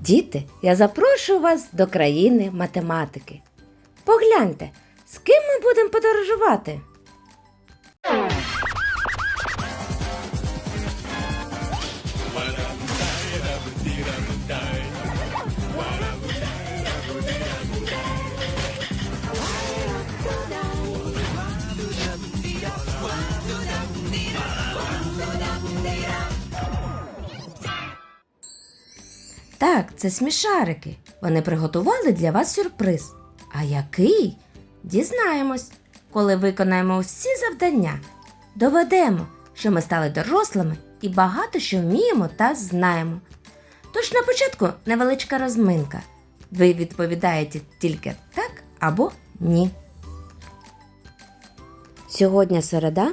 Діти, я запрошую вас до країни математики. Погляньте, з ким ми будемо подорожувати. Так, це смішарики. Вони приготували для вас сюрприз. А який? Дізнаємось, коли виконаємо всі завдання. Доведемо, що ми стали дорослими і багато що вміємо та знаємо. Тож на початку невеличка розминка. Ви відповідаєте тільки так або ні. Сьогодні середа?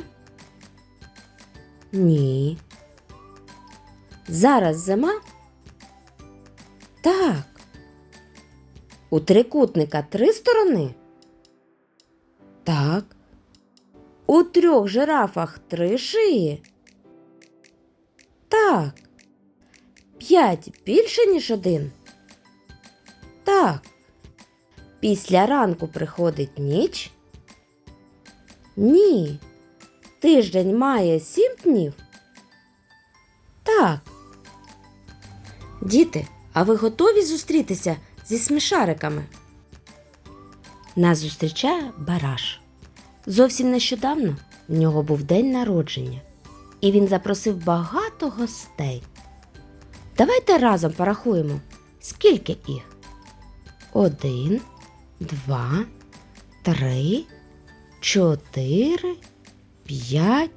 Ні. Зараз зима? Так. У трикутника три сторони? Так. У трьох жирафах три шиї? Так. П'ять більше, ніж один? Так. Після ранку приходить ніч? Ні. Тиждень має сім днів? Так. Діти, а ви готові зустрітися зі смішариками? Нас зустрічає Бараш. Зовсім нещодавно в нього був день народження, і він запросив багато гостей. Давайте разом порахуємо, скільки їх. Один, два, три, чотири, п'ять,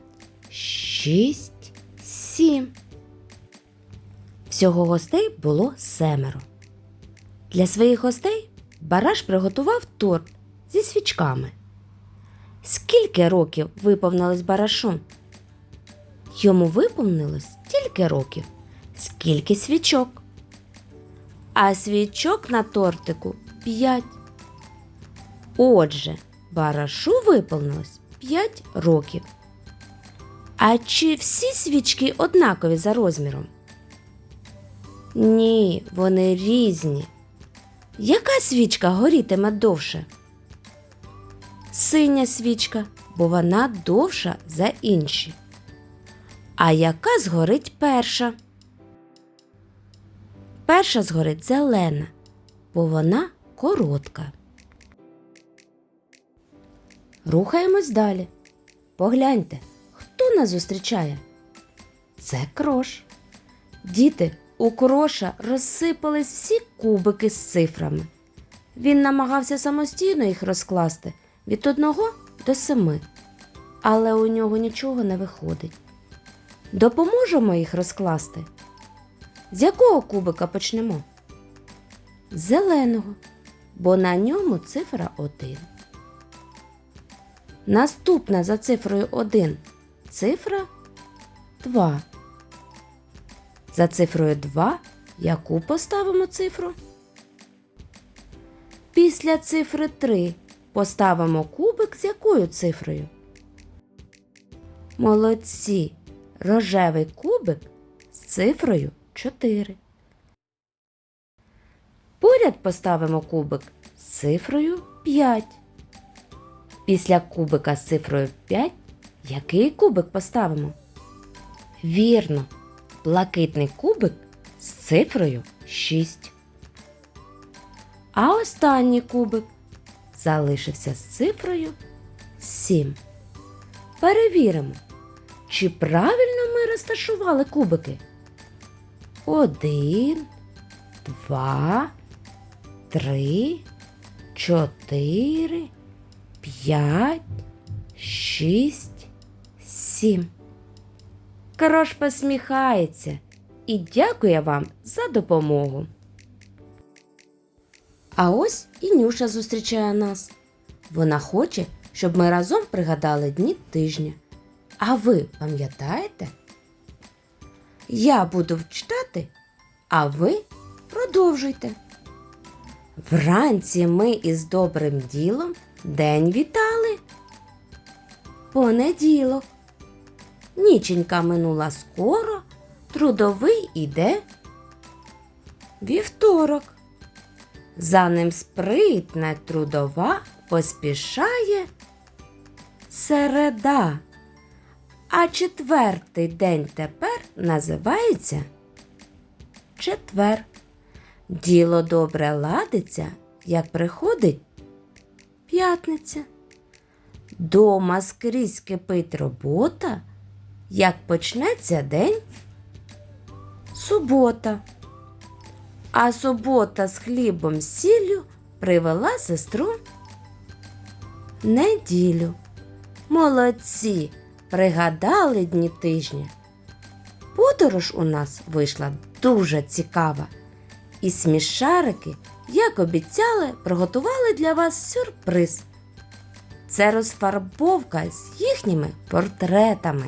шість, сім. Всього гостей було семеро. Для своїх гостей Бараш приготував торт зі свічками. Скільки років виповнилось Барашу? Йому виповнилось стільки років, скільки свічок. А свічок на тортику п'ять. Отже, Барашу виповнилось п'ять років. А чи всі свічки однакові за розміром? Ні, вони різні. Яка свічка горітиме довше? Синя свічка, бо вона довша за інші. А яка згорить перша? Перша згорить зелена, бо вона коротка. Рухаємось далі. Погляньте, хто нас зустрічає? Це крош. Діти, у кроша розсипались всі кубики з цифрами. Він намагався самостійно їх розкласти від одного до семи, але у нього нічого не виходить. Допоможемо їх розкласти. З якого кубика почнемо? З зеленого, бо на ньому цифра 1. Наступна за цифрою 1 цифра 2. За цифрою 2 яку поставимо цифру? Після цифри 3 поставимо кубик з якою цифрою? Молодці. Рожевий кубик з цифрою 4. Поряд поставимо кубик з цифрою 5. Після кубика з цифрою 5 який кубик поставимо? Вірно, блакитний кубик з цифрою 6. А останній кубик залишився з цифрою 7. Перевіримо, чи правильно ми розташували кубики. Один, два, три, чотири, п'ять, шість, сім. Крош посміхається і дякує вам за допомогу. А ось і Нюша зустрічає нас. Вона хоче, щоб ми разом пригадали дні тижня. А ви пам'ятаєте? Я буду читати, а ви продовжуйте. Вранці ми із добрим ділом день вітали. Понеділок. Ніченька минула скоро, трудовий іде. Вівторок. За ним спритна трудова поспішає середа. А четвертий день тепер називається четвер. Діло добре ладиться, як приходить п'ятниця. Дома скрізь кипить робота, як почнеться день субота. А субота з хлібом сіллю привела сестру неділю. Молодці, пригадали дні тижня. Подорож у нас вийшла дуже цікава. І смішарики, як обіцяли, приготували для вас сюрприз. Це розфарбовка з їхніми портретами.